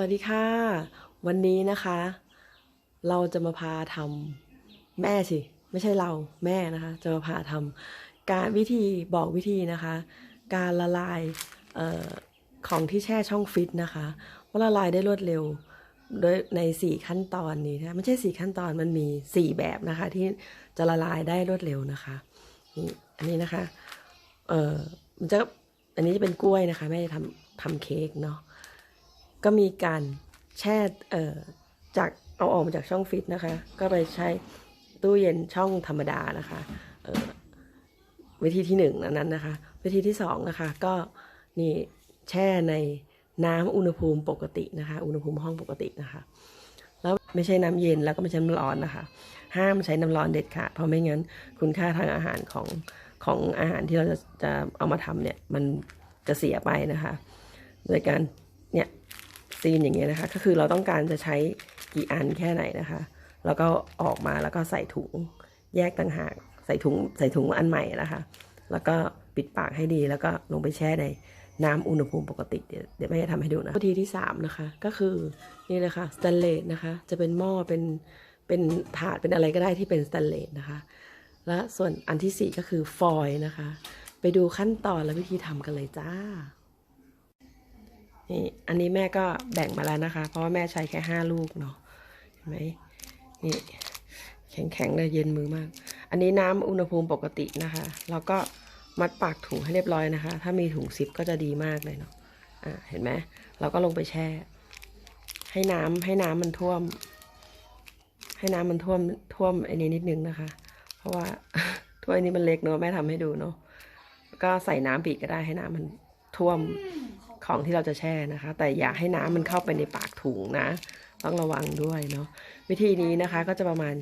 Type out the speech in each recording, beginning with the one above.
วัสดีค่ะ วันนี้นะคะ เราจะมาพาทำแม่สิ ไม่ใช่เราแม่นะคะ จะมาพาทำการวิธีบอกวิธีนะคะ การละลายออของที่แช่ช่องฟิตนะคะว่าละลายได้รวดเร็วโดยใน 4 ขั้นตอนนี้นะไม่ใช่ 4 ขั้นตอนมันมี 4 แบบนะคะ ที่จะละลายได้รวดเร็วนะคะนี่อันนี้นะคะเออมันจะอันนี้จะเป็นกล้วยนะคะแม่จะทำทำเค้กเนาะ ก็มีการแช่เอ่อจากเอาออกมาจากช่องฟิตนะคะ ก็ไปใช้ตู้เย็นช่องธรรมดานะคะเออวิธีที่หนึ่งนั้นนะคะ วิธีที่สองนะคะ ก็นี่แช่ในน้ำอุณหภูมิปกตินะคะ อุณหภูมิห้องปกตินะคะ แล้วไม่ใช่น้ำเย็นแล้วก็ไม่ใช่น้ำร้อนนะคะ ห้ามใช้น้ำร้อนเด็ดขาดเพราะไม่งั้นคุณค่าทางอาหารของของอาหารที่เราจะจะเอามาทำเนี่ยมันจะเสียไปนะคะ โดยการเนี่ย ซีนอย่างเงี้ยนะคะ ก็คือเราต้องการจะใช้กี่อันแค่ไหนนะคะ แล้วก็ออกมาแล้วก็ใส่ถุงแยกต่างหากใส่ถุงใส่ถุงอันใหม่นะคะ แล้วก็ปิดปากให้ดีแล้วก็ลงไปแช่ในน้ำอุณหภูมิปกติเดี๋ยวเดี๋ยวแม่จะทำให้ดูนะวิธีที่สามนะคะ ก็คือนี่เลยค่ะสแตนเลสนะคะ จะเป็นหม้อเป็นเป็นถาดเป็นอะไรก็ได้ที่เป็นสแตนเลสนะคะ และส่วนอันที่สี่ก็คือฟอยล์นะคะ ไปดูขั้นตอนและวิธีทำกันเลยจ้า นี่อันนี้แม่ก็แบ่งมาแล้วนะคะ เพราะว่าแม่ใช้แค่ห้าลูกเนาะเห็นไหมนี่แข็งๆเลยเย็นมือมาก อันนี้น้ำอุณหภูมิปกตินะคะเราก็มัดปากถุงให้เรียบร้อยนะคะ ถ้ามีถุงซิปก็จะดีมากเลยเนาะอ่าเห็นไหมเราก็ลงไปแช่ ให้น้ำให้น้ำมันท่วม ให้น้ำมันท่วมท่วมไอ้นี้นิดนึงนะคะ เพราะว่าถ้วยนี้มันเล็กเนาะแม่ทำให้ดูเนาะก็ใส่น้ำปีกก็ได้ให้น้ำมันท่วม ของที่เราจะแช่นะคะ แต่อย่าให้น้ำมันเข้าไปในปากถุงนะ ต้องระวังด้วยเนาะวิธีนี้นะคะก็จะประมาณ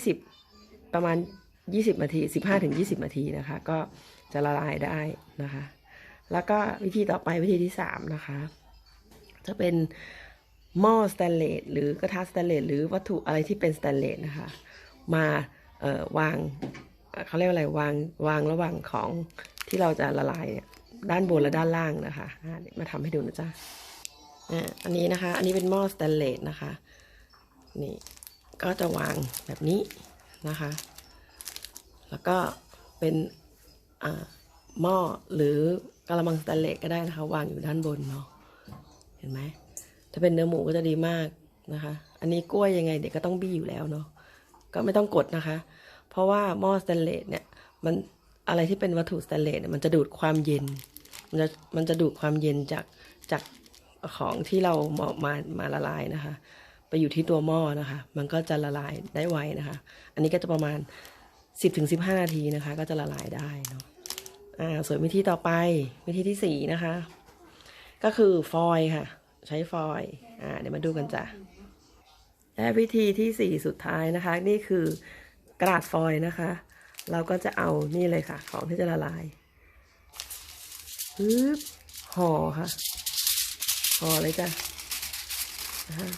20 ประมาณ 20 นาที 15ถึง20 นาทีนะคะ ก็จะละลายได้นะคะ แล้วก็วิธีต่อไปวิธีที่ 3 นะคะ จะเป็นหม้อสแตนเลสหรือกระทะสแตนเลสหรือวัตถุอะไรที่เป็นสแตนเลสนะคะ มาเอ่อวางเขาเรียกว่าอะไรวางวางระหว่างของที่เราจะละลายเนี่ย ด้านบนและด้านล่างนะคะอ่าเดี๋ยวมาทำให้ดูนะจ๊ะอ่าอันนี้นะคะ อันนี้เป็นหม้อสแตนเลสนะคะ นี่ก็จะวางแบบนี้นะคะ แล้วก็เป็นหม้อหรือกระมังสแตนเลสก็ได้นะคะ วางอยู่ด้านบนเนาะเห็นไหมถ้าเป็นเนื้อหมูก็จะดีมากนะคะ อันนี้กล้วยยังไงเด็กก็ต้องบี้อยู่แล้วเนาะก็ไม่ต้องกดนะคะ เพราะว่าหม้อสแตนเลสเนี่ยมัน อะไรที่เป็นวัตถุสแตนเลสเนี่ยมันจะดูดความเย็น มันจะมันจะดูดความเย็นจากจากของที่เรามามามาละลายนะคะ ไปอยู่ที่ตัวหม้อนะคะ มันก็จะละลายได้ไวนะคะ อันนี้ก็จะประมาณ 10-15 นาทีนะคะ ก็จะละลายได้เนาะอ่าส่วนวิธีต่อไปวิธีที่สี่นะคะ ก็คือฟอยล์ค่ะ ใช้ฟอยล์อ่าเดี๋ยวมาดูกันจ้ะและวิธีที่สี่สุดท้ายนะคะ นี่คือกระดาษฟอยล์นะคะ เราก็จะเอานี่เลยค่ะ ของที่จะละลายปึ๊บห่อค่ะห่อเลยจ้ะนะคะ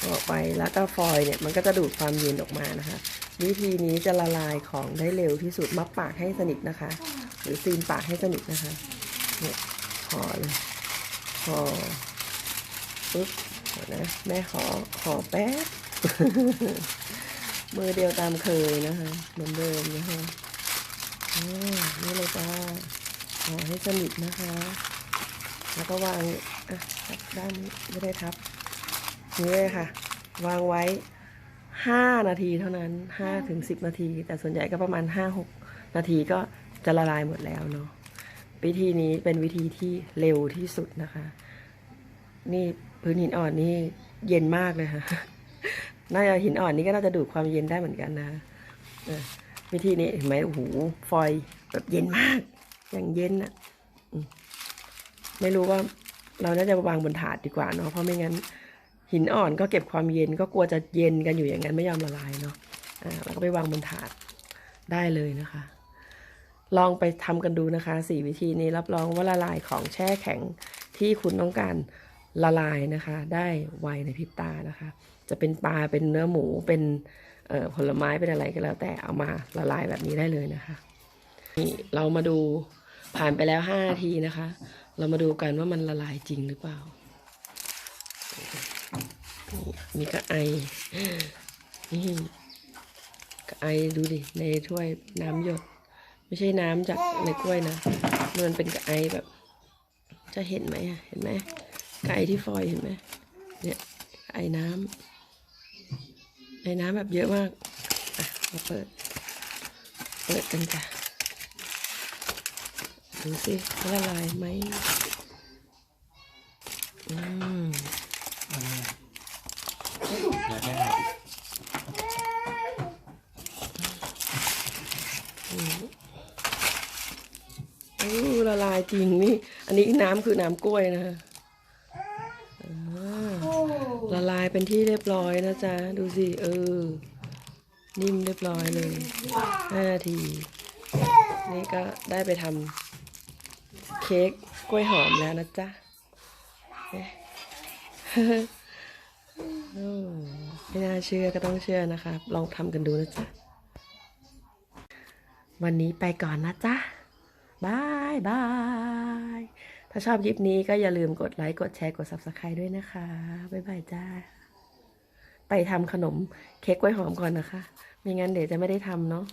ห่อไปแล้วก็ฟอยล์เนี่ยมันก็จะดูดความเย็นออกมานะคะ วิธีนี้จะละลายของได้เร็วที่สุดมัดปากให้สนิทนะคะ หรือซีนปากให้สนิทนะคะเนี่ยห่อเลยห่อปึ๊บนะแม่ขอขอแป๊บ มือเดียวตามเคยนะคะ เหมือนเดิมนะคะนี่เลยจ้าห่อให้สนิทนะคะ แล้วก็วางอะด้านนี้ไม่ได้ทับนี่เลยค่ะ วางไว้ห้านาทีเท่านั้นห้าถึงสิบนาที แต่ส่วนใหญ่ก็ประมาณห้าหกนาทีก็จะละลายหมดแล้วเนาะวิธีนี้เป็นวิธีที่เร็วที่สุดนะคะ นี่พื้นหินอ่อนนี่เย็นมากเลยค่ะ น่าจะหินอ่อนนี่ก็น่าจะดูดความเย็นได้เหมือนกันนะวิธีนี้เห็นไหมโอ้โหฟอยแบบเย็นมาก อย่างเย็นอะไม่รู้ว่าเราน่าจะวางบนถาดดีกว่าเนาะเพราะไม่งั้น หินอ่อนก็เก็บความเย็นก็กลัวจะเย็นกันอยู่อย่างนั้นไม่ยอมละลายเนาะอ่าเราก็ไปวางบนถาดได้เลยนะคะ ลองไปทำกันดูนะคะสี่วิธีนี้รับรองว่าละลายของแช่แข็งที่คุณต้องการ ละลายนะคะ ได้ไวในพริบตานะคะ จะเป็นปลาเป็นเนื้อหมูเป็นผลไม้เป็นอะไรก็แล้ว แต่เอามาละลายแบบนี้ได้เลยนะคะนี่เรามาดูผ่านไปแล้วห้านาทีนะคะ เรามาดูกันว่ามันละลายจริงหรือเปล่านี่ก็ไอนี่ก็ไอดูดิในถ้วยน้ำหยด ไม่ใช่น้ำจากในกล้วยนะ มันเป็นกระไอแบบ จะเห็นไหมเห็นไหม ไอที่ฟอยเห็นไหมเนี่ยไอ้น้ำไอ้น้ำแบบเยอะมากอะมาเปิด เปิดกันจ้ะดูสิละลายไหมอืมอยากได้อู้ละลายจริงนี่ อันนี้น้ำคือน้ำกล้วยนะอ่า ละลายเป็นที่เรียบร้อยนะจ๊ะ ดูสิ เออ นิ่มเรียบร้อยเลยห้านาที นี่ก็ได้ไปทำเค้กกล้วยหอมแล้วนะจ๊ะไม่น่าเชื่อก็ต้องเชื่อนะคะ ลองทำกันดูนะจ๊ะ วันนี้ไปก่อนนะจ๊ะบายบาย ถ้าชอบคลิปนี้ก็อย่าลืมกดไลค์ กดแชร์ กด subscribe ด้วยนะคะ บ๊ายบายจ้า ไปทำขนมเค้กกล้วยหอมก่อนนะคะ ไม่งั้นเดี๋ยวจะไม่ได้ทำเนาะ